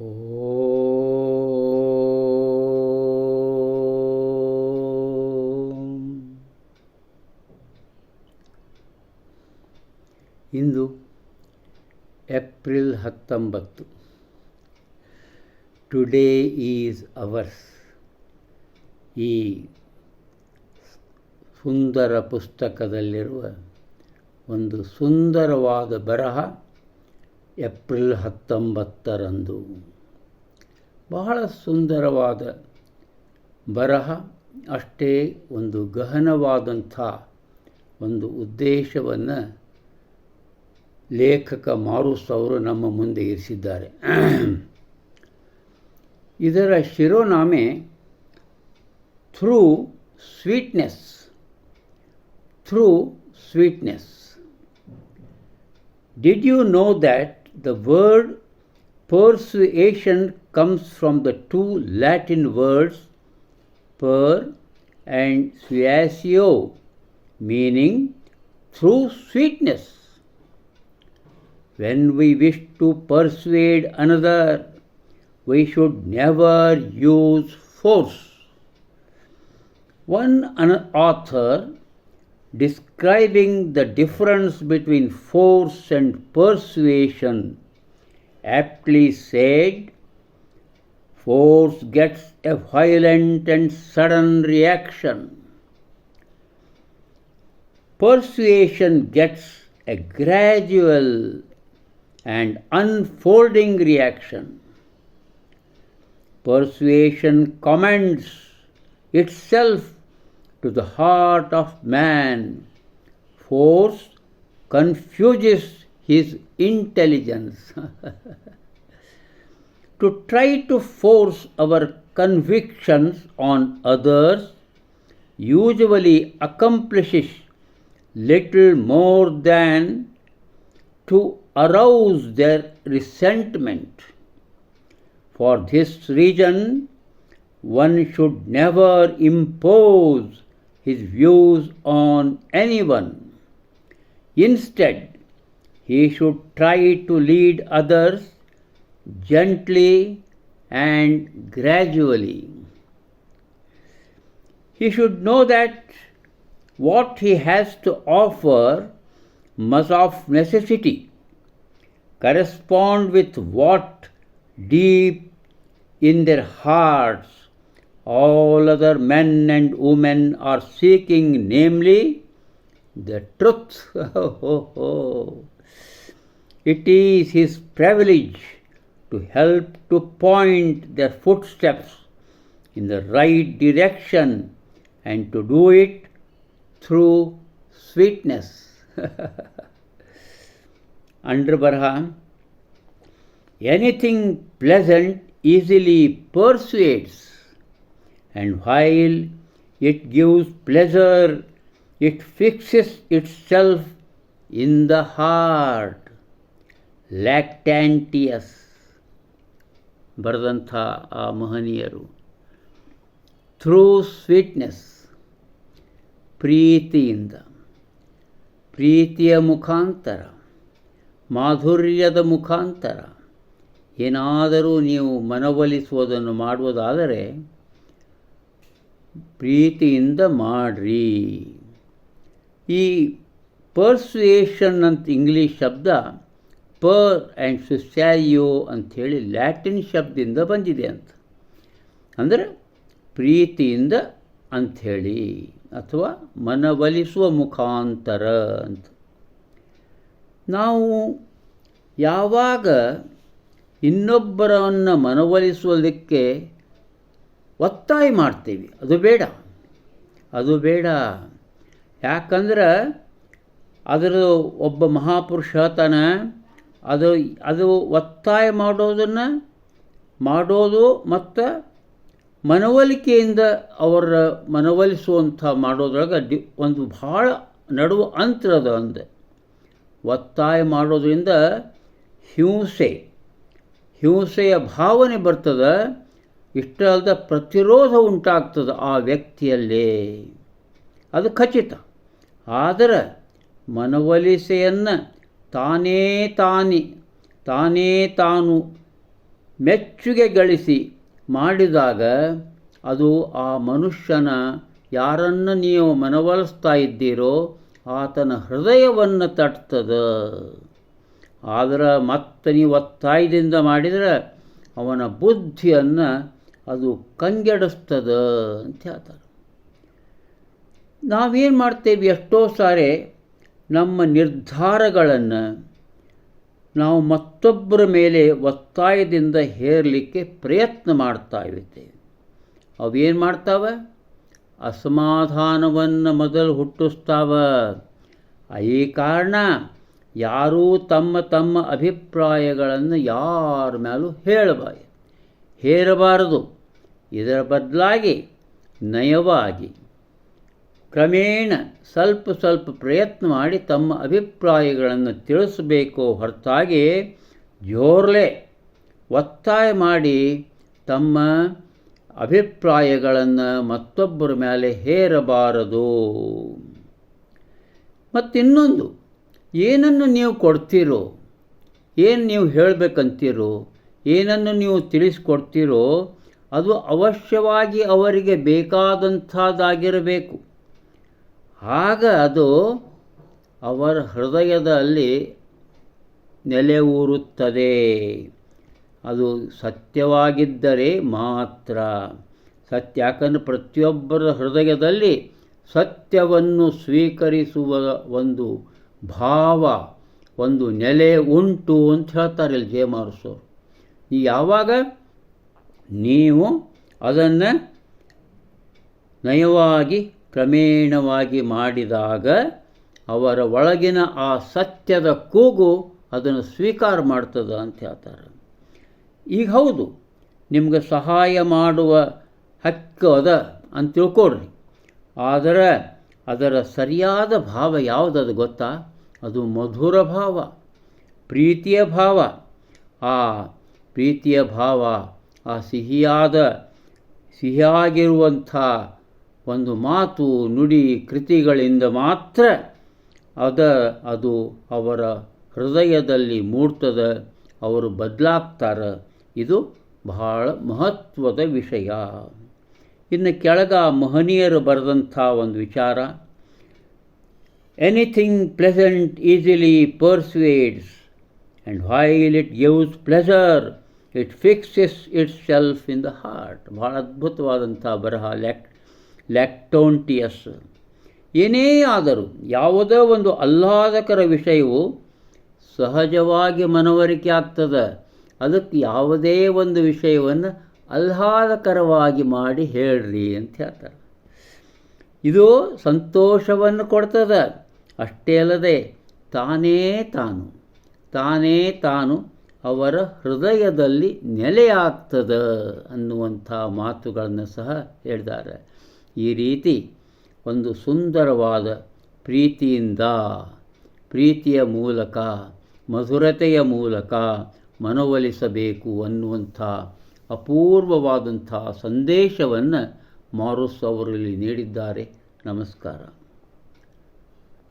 ಇಂದು April ಹತ್ತೊಂಬತ್ತು today is ours ಈ ಸುಂದರ ಪುಸ್ತಕದಲ್ಲಿರುವ ಒಂದು ಸುಂದರವಾದ ಬರಹ ಏಪ್ರಿಲ್ ಹತ್ತೊಂಬತ್ತರಂದು. ಬಹಳ ಸುಂದರವಾದ ಬರಹ, ಅಷ್ಟೇ ಒಂದು ಗಹನವಾದಂಥ ಒಂದು ಉದ್ದೇಶವನ್ನು ಲೇಖಕ ಮಾರುಸ್ ಅವರು ನಮ್ಮ ಮುಂದೆ ಇರಿಸಿದ್ದಾರೆ. ಇದರ ಶಿರೋನಾಮೆ through sweetness through sweetness. Did you know that the word persuasion comes from the two Latin words per and suasio, meaning through sweetness. When we wish to persuade another, we should never use force. One author, describing the difference between force and persuasion, aptly said, Force gets a violent and sudden reaction. Persuasion gets a gradual and unfolding reaction. Persuasion commends itself to the heart of man. Force confuses his intelligence. to try to force our convictions on others usually accomplishes little more than to arouse their resentment. For this reason, one should never impose his views on anyone. Instead, he should try to lead others gently and gradually. He should know that what he has to offer must of necessity correspond with what deep in their hearts all other men and women are seeking, namely the truth. it is his privilege to help to point their footsteps in the right direction and to do it through sweetness. Under Barham, anything pleasant easily persuades, and while it gives pleasure, it fixes itself in the heart. Lactantius. ಬರೆದಂಥ ಆ ಮಹನೀಯರು. Through sweetness ಪ್ರೀತಿಯಿಂದ, ಪ್ರೀತಿಯ ಮುಖಾಂತರ, ಮಾಧುರ್ಯದ ಮುಖಾಂತರ ಏನಾದರೂ ನೀವು ಮನವೊಲಿಸುವುದನ್ನು ಮಾಡುವುದಾದರೆ ಪ್ರೀತಿಯಿಂದ ಮಾಡ್ರಿ. ಈ ಪರ್ಸುಯೇಷನ್ ಅಂತ ಇಂಗ್ಲೀಷ್ ಶಬ್ದ ಪರ್ ಆ್ಯಂಡ್ ಸುಸ್ಯಾಯೋ ಅಂಥೇಳಿ ಲ್ಯಾಟಿನ್ ಶಬ್ದದಿಂದ ಬಂದಿದೆ ಅಂತ. ಅಂದರೆ ಪ್ರೀತಿಯಿಂದ ಅಂಥೇಳಿ ಅಥವಾ ಮನವೊಲಿಸುವ ಮುಖಾಂತರ ಅಂತ. ನಾವು ಯಾವಾಗ ಇನ್ನೊಬ್ಬರನ್ನು ಮನವೊಲಿಸುವುದಕ್ಕೆ ಒತ್ತಾಯ ಮಾಡ್ತೀವಿ, ಅದು ಬೇಡ. ಅದು ಬೇಡ. ಯಾಕಂದ್ರೆ ಅದರ ಒಬ್ಬ ಮಹಾಪುರುಷ ಹೇಳ್ತಾನೆ ಅದು ಅದು ಒತ್ತಾಯ ಮಾಡೋದನ್ನು ಮಾಡೋದು ಮತ್ತು ಮನವೊಲಿಕೆಯಿಂದ ಅವರ ಮನವೊಲಿಸುವಂಥ ಮಾಡೋದ್ರೊಳಗೆ ಡಿ, ಒಂದು ಭಾಳ ನಡುವ ಅಂತರದ ಒಂದು ಒತ್ತಾಯ ಮಾಡೋದರಿಂದ ಹಿಂಸೆ, ಹಿಂಸೆಯ ಭಾವನೆ ಬರ್ತದೆ, ಇಷ್ಟ ಅಲ್ಲದ ಪ್ರತಿರೋಧ ಉಂಟಾಗ್ತದೆ ಆ ವ್ಯಕ್ತಿಯಲ್ಲೇ. ಅದು ಖಚಿತ. ಆದರೆ ಮನವೊಲಿಸೆಯನ್ನು ತಾನೇ ತಾನೇ ತಾನೇ ತಾನು ಮೆಚ್ಚುಗೆ ಗಳಿಸಿ ಮಾಡಿದಾಗ ಅದು ಆ ಮನುಷ್ಯನ ಯಾರನ್ನು ನೀವು ಮನವೊಲಿಸ್ತಾ ಇದ್ದೀರೋ ಆತನ ಹೃದಯವನ್ನು ತಟ್ತದ. ಆದರೆ ಮತ್ತೆ ನೀವು ಒತ್ತಾಯದಿಂದ ಮಾಡಿದರೆ ಅವನ ಬುದ್ಧಿಯನ್ನು ಅದು ಕಂಗೆಡಿಸ್ತದ ಅಂತ ಹೇಳ್ತಾರೆ. ನಾವೇನು ಮಾಡ್ತೇವೆ ಎಷ್ಟೋ ಸಾರಿ ನಮ್ಮ ನಿರ್ಧಾರಗಳನ್ನು ನಾವು ಮತ್ತೊಬ್ಬರ ಮೇಲೆ ಒತ್ತಾಯದಿಂದ ಹೇರಲಿಕ್ಕೆ ಪ್ರಯತ್ನ ಮಾಡ್ತಾ ಇರ್ತೇವೆ. ಅವೇನು ಮಾಡ್ತಾವೆ? ಅಸಮಾಧಾನವನ್ನು ಮೊದಲು ಹುಟ್ಟಿಸ್ತಾವ. ಈ ಕಾರಣ ಯಾರೂ ತಮ್ಮ ತಮ್ಮ ಅಭಿಪ್ರಾಯಗಳನ್ನು ಯಾರ ಮೇಲೂ ಹೇಳಬಾರದು. ಹೇರಬಾರದು. ಇದರ ಬದಲಾಗಿ ನಯವಾಗಿ ಕ್ರಮೇಣ ಸ್ವಲ್ಪ ಸ್ವಲ್ಪ ಪ್ರಯತ್ನ ಮಾಡಿ ತಮ್ಮ ಅಭಿಪ್ರಾಯಗಳನ್ನು ತಿಳಿಸಬೇಕು ಹೊರತಾಗಿ ಜೋರ್ಲೆ ಒತ್ತಾಯ ಮಾಡಿ ತಮ್ಮ ಅಭಿಪ್ರಾಯಗಳನ್ನು ಮತ್ತೊಬ್ಬರ ಮೇಲೆ ಹೇರಬಾರದು. ಮತ್ತಿನ್ನೊಂದು, ಏನನ್ನು ನೀವು ಕೊಡ್ತೀರೋ, ಏನು ನೀವು ಹೇಳಬೇಕಂತೀರೋ, ಏನನ್ನು ನೀವು ತಿಳಿಸ್ಕೊಡ್ತೀರೋ, ಅದು ಅವಶ್ಯವಾಗಿ ಅವರಿಗೆ ಬೇಕಾದಂಥದ್ದಾಗಿರಬೇಕು. ಆಗ ಅದು ಅವರ ಹೃದಯದಲ್ಲಿ ನೆಲೆ ಊರುತ್ತದೆ ಅದು ಸತ್ಯವಾಗಿದ್ದರೆ ಮಾತ್ರ. ಸತ್ಯ ಯಾಕಂದರೆ ಪ್ರತಿಯೊಬ್ಬರ ಹೃದಯದಲ್ಲಿ ಸತ್ಯವನ್ನು ಸ್ವೀಕರಿಸುವ ಒಂದು ಭಾವ, ಒಂದು ನೆಲೆ ಉಂಟು ಅಂತ ಹೇಳ್ತಾರೆ ಇಲ್ಲಿ ಜಯಮಾರುಸೋರು ಈ ಯಾವಾಗ ನೀವು ಅದನ್ನು ನಯವಾಗಿ ಕ್ರಮೇಣವಾಗಿ ಮಾಡಿದಾಗ ಅವರ ಒಳಗಿನ ಆ ಸತ್ಯದ ಕೂಗು ಅದನ್ನು ಸ್ವೀಕಾರ ಮಾಡ್ತದ ಅಂತ ಹೇಳ್ತಾರೆ. ಈಗ ಹೌದು, ನಿಮ್ಗೆ ಸಹಾಯ ಮಾಡುವ ಹಕ್ಕು ಅದ ಅಂತ ತಿಳ್ಕೊಡ್ರಿ ಆದರೆ ಅದರ ಸರಿಯಾದ ಭಾವ ಯಾವುದದು ಗೊತ್ತಾ? ಅದು ಮಧುರ ಭಾವ, ಪ್ರೀತಿಯ ಭಾವ. ಆ ಪ್ರೀತಿಯ ಭಾವ, ಆ ಸಿಹಿಯಾದ, ಸಿಹಿಯಾಗಿರುವಂಥ ಒಂದು ಮಾತು ನುಡಿ ಕೃತಿಗಳಿಂದ ಮಾತ್ರ ಅದ, ಅದು ಅವರ ಹೃದಯದಲ್ಲಿ ಮೂಡ್ತದ, ಅವರು ಬದಲಾಗ್ತಾರೆ. ಇದು ಬಹಳ ಮಹತ್ವದ ವಿಷಯ. ಇನ್ನು ಕೆಳಗ ಮಹನೀಯರು ಬರೆದಂಥ ಒಂದು ವಿಚಾರ anything pleasant easily persuades and while it gives pleasure it fixes itself in the heart ಭಾಳ ಅದ್ಭುತವಾದಂಥ ಬರಹ ಲ್ಯಾಕ್ ಲ್ಯಾಕ್ಟೋಂಟಿಯಸ್ ಏನೇ ಆದರೂ ಯಾವುದೇ ಒಂದು ಆಹ್ಲಾದಕರ ವಿಷಯವು ಸಹಜವಾಗಿ ಮನವರಿಕೆ ಆಗ್ತದೆ. ಅದಕ್ಕೆ ಯಾವುದೇ ಒಂದು ವಿಷಯವನ್ನು ಆಹ್ಲಾದಕರವಾಗಿ ಮಾಡಿ ಹೇಳ್ರಿ ಅಂತ ಹೇಳ್ತಾರೆ. ಇದು ಸಂತೋಷವನ್ನು ಕೊಡ್ತದೆ. ಅಷ್ಟೇ ಅಲ್ಲದೆ ತಾನೇ ತಾನು ತಾನೇ ತಾನು ಅವರ ಹೃದಯದಲ್ಲಿ ನೆಲೆಯಾಗ್ತದ ಅನ್ನುವಂಥ ಮಾತುಗಳನ್ನು ಸಹ ಹೇಳಿದ್ದಾರೆ ಈ ರೀತಿ ಒಂದು ಸುಂದರವಾದ ಪ್ರೀತಿಯಿಂದ, ಪ್ರೀತಿಯ ಮೂಲಕ, ಮಧುರತೆಯ ಮೂಲಕ ಮನವೊಲಿಸಬೇಕು ಅನ್ನುವಂಥ ಅಪೂರ್ವವಾದಂಥ ಸಂದೇಶವನ್ನು ಮಾರುಸ್ ಅವರಲ್ಲಿ ನೀಡಿದ್ದಾರೆ. ನಮಸ್ಕಾರ.